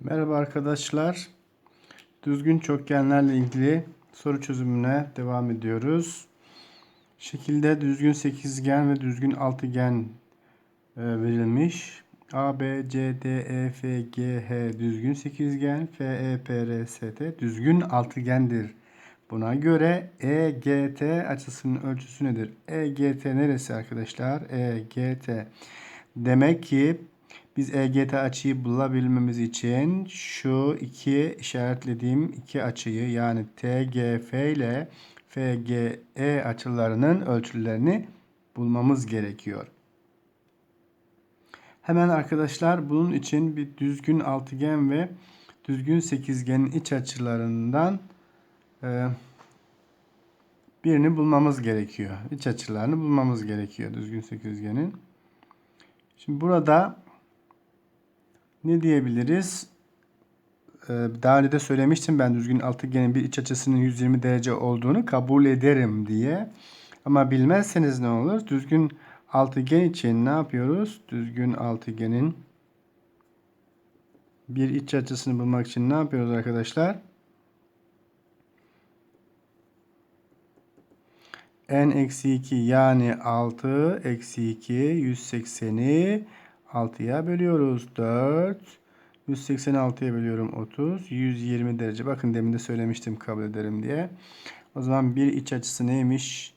Merhaba arkadaşlar. Düzgün çokgenlerle ilgili soru çözümüne devam ediyoruz. Şekilde düzgün sekizgen ve düzgün altıgen e, verilmiş. A, B, C, D, E, F, G, H düzgün sekizgen, F, E, P, R, S, T düzgün altıgendir. Buna göre EGT açısının ölçüsü nedir? EGT neresi arkadaşlar? EGT. Demek ki biz EGT açıyı bulabilmemiz için şu iki işaretlediğim iki açıyı yani TGF ile FGE açılarının ölçülerini bulmamız gerekiyor. Hemen arkadaşlar bunun için bir düzgün altıgen ve düzgün sekizgenin iç açılarından e, birini bulmamız gerekiyor. İç açılarını bulmamız gerekiyor düzgün sekizgenin. Şimdi burada ne diyebiliriz? Ee, daha önce de söylemiştim ben düzgün altıgenin bir iç açısının 120 derece olduğunu kabul ederim diye. Ama bilmezseniz ne olur? Düzgün altıgen için ne yapıyoruz? Düzgün altıgenin bir iç açısını bulmak için ne yapıyoruz arkadaşlar? n-2 yani 6 eksi 2 180'i 6'ya bölüyoruz. 4 186'ya bölüyorum 30 120 derece. Bakın demin de söylemiştim kabul ederim diye. O zaman bir iç açısı neymiş?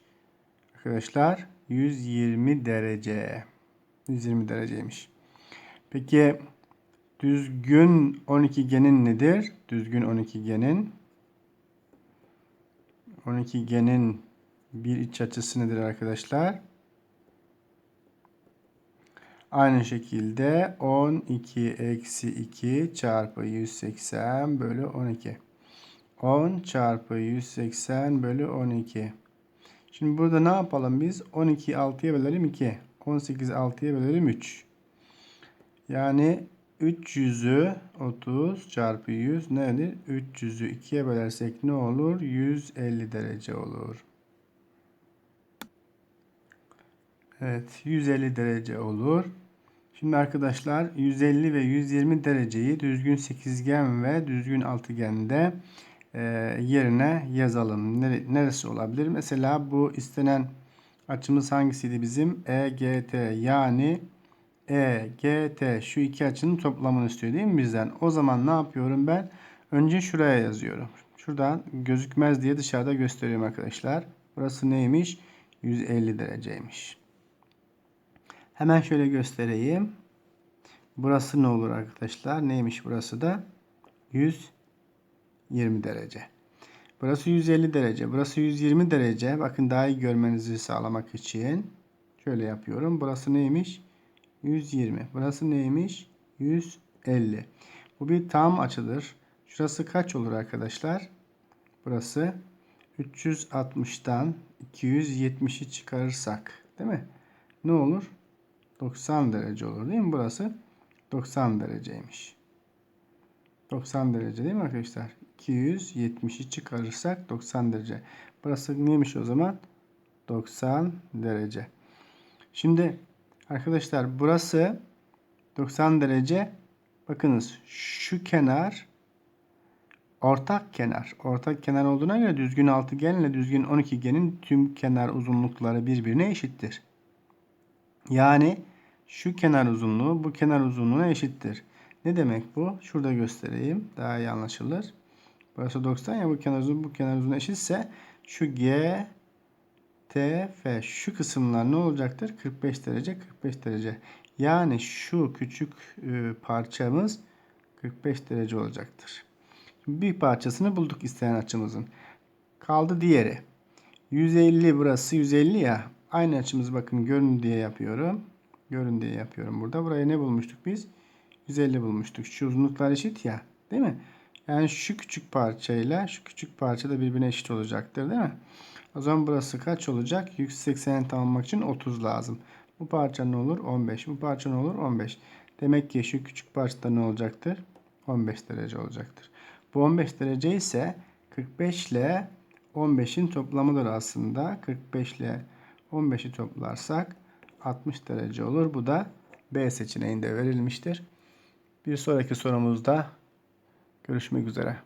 Arkadaşlar 120 derece. 120 dereceymiş. Peki düzgün 12 genin nedir? Düzgün 12 genin 12 genin bir iç açısı nedir arkadaşlar? Aynı şekilde 12 eksi 2 çarpı 180 bölü 12. 10 çarpı 180 bölü 12. Şimdi burada ne yapalım biz? 12'yi 6'ya bölelim 2. 18'i 6'ya bölelim 3. Yani 300'ü 30 çarpı 100 nedir? 300'ü 2'ye bölersek ne olur? 150 derece olur. Evet 150 derece olur. Şimdi arkadaşlar 150 ve 120 dereceyi düzgün sekizgen ve düzgün altıgende e, yerine yazalım. Neresi olabilir? Mesela bu istenen açımız hangisiydi bizim? EGT yani EGT şu iki açının toplamını istiyor değil mi bizden? O zaman ne yapıyorum ben? Önce şuraya yazıyorum. Şuradan gözükmez diye dışarıda gösteriyorum arkadaşlar. Burası neymiş? 150 dereceymiş. Hemen şöyle göstereyim. Burası ne olur arkadaşlar? Neymiş burası da? 120 derece. Burası 150 derece. Burası 120 derece. Bakın daha iyi görmenizi sağlamak için şöyle yapıyorum. Burası neymiş? 120. Burası neymiş? 150. Bu bir tam açıdır. Şurası kaç olur arkadaşlar? Burası 360'tan 270'i çıkarırsak değil mi? Ne olur? 90 derece olur değil mi? Burası 90 dereceymiş. 90 derece değil mi arkadaşlar? 270'i çıkarırsak 90 derece. Burası neymiş o zaman? 90 derece. Şimdi arkadaşlar burası 90 derece. Bakınız şu kenar ortak kenar. Ortak kenar olduğuna göre düzgün altıgen ile düzgün 12genin tüm kenar uzunlukları birbirine eşittir. Yani şu kenar uzunluğu bu kenar uzunluğuna eşittir. Ne demek bu? Şurada göstereyim. Daha iyi anlaşılır. Burası 90 ya bu kenar uzunluğu bu kenar uzunluğuna eşitse şu G T F şu kısımlar ne olacaktır? 45 derece 45 derece. Yani şu küçük e, parçamız 45 derece olacaktır. Bir parçasını bulduk isteyen açımızın. Kaldı diğeri. 150 burası 150 ya. Aynı açımızı bakın görün diye yapıyorum. Görün diye yapıyorum burada. Buraya ne bulmuştuk biz? 150 bulmuştuk. Şu uzunluklar eşit ya. Değil mi? Yani şu küçük parçayla şu küçük parça da birbirine eşit olacaktır değil mi? O zaman burası kaç olacak? 180'i tamamlamak için 30 lazım. Bu parça ne olur? 15. Bu parça ne olur? 15. Demek ki şu küçük parçada ne olacaktır? 15 derece olacaktır. Bu 15 derece ise 45 ile 15'in toplamıdır aslında. 45 ile 15'i toplarsak 60 derece olur. Bu da B seçeneğinde verilmiştir. Bir sonraki sorumuzda Görüşmek üzere.